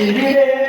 이리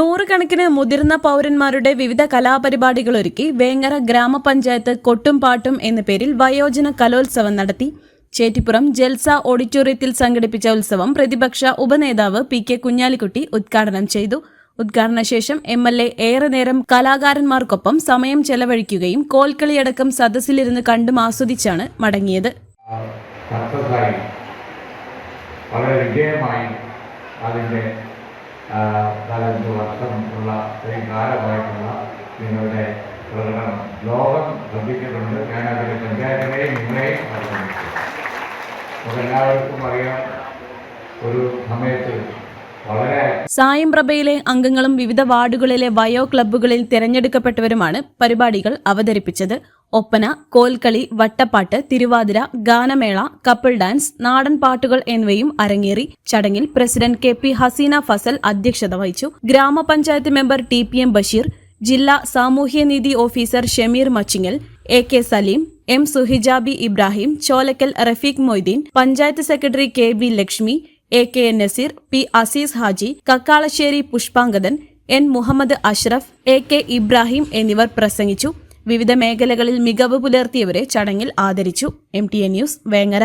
നൂറുകണക്കിന് മുതിർന്ന പൗരന്മാരുടെ വിവിധ കലാപരിപാടികൾ ഒരുക്കി വേങ്ങര ഗ്രാമപഞ്ചായത്ത് കൊട്ടും പാട്ടും എന്ന പേരിൽ വയോജന കലോത്സവം നടത്തി. ചേറ്റിപ്പുറം ജൽസ ഓഡിറ്റോറിയത്തിൽ സംഘടിപ്പിച്ച ഉത്സവം പ്രതിപക്ഷ ഉപനേതാവ് പി കെ കുഞ്ഞാലിക്കുട്ടി ഉദ്ഘാടനം ചെയ്തു. ഉദ്ഘാടന ശേഷം എം എൽ എ ഏറെ നേരം കലാകാരന്മാർക്കൊപ്പം സമയം ചെലവഴിക്കുകയും കോൽക്കളിയടക്കം സദസ്സിലിരുന്ന് കണ്ടും ആസ്വദിച്ചാണ് മടങ്ങിയത്. വളരെ വിജയമായി അതിന്റെ നാലഞ്ച് വർഷം ഉള്ള ഇത്രയും കാലമായിട്ടുള്ള നിങ്ങളുടെ പ്രകടനം. ലോകം ശ്രദ്ധിച്ചിട്ടുണ്ട്. ഞാൻ അതിന്റെ പഞ്ചായത്തിനെയും നിങ്ങളെയും നമുക്കെല്ലാവർക്കും അറിയാം. ഒരു സമയത്ത് വളരെ സായം അംഗങ്ങളും വിവിധ വാർഡുകളിലെ വയോ ക്ലബ്ബുകളിൽ തിരഞ്ഞെടുക്കപ്പെട്ടവരുമാണ് പരിപാടികൾ അവതരിപ്പിച്ചത്. ഒപ്പന കോൽക്കളി വട്ടപ്പാട്ട് തിരുവാതിര ഗാനമേള കപ്പിൾ ഡാൻസ് നാടൻ പാട്ടുകൾ എന്നിവയും അരങ്ങേറി ചടങ്ങിൽ president K P Haseena Fazal അധ്യക്ഷത വഹിച്ചു. ഗ്രാമപഞ്ചായത്ത് member T P M Basheer ജില്ലാ സാമൂഹ്യനീതി officer Shameer Machingal A K Saleem M Suhijabi Ibrahim Cholakkal Rafeeq Moideen panchayat secretary K B Lakshmi A K Naseer P Azeez Haji Kakkalasseri Pushpangadan N Muhammad Ashraf A K Ibrahim എന്നിവർ പ്രസംഗിച്ചു. വിവിധ മേഖലകളിൽ മികവ് പുലർത്തിയവരെ ചടങ്ങിൽ ആദരിച്ചു. M T A news Vengara.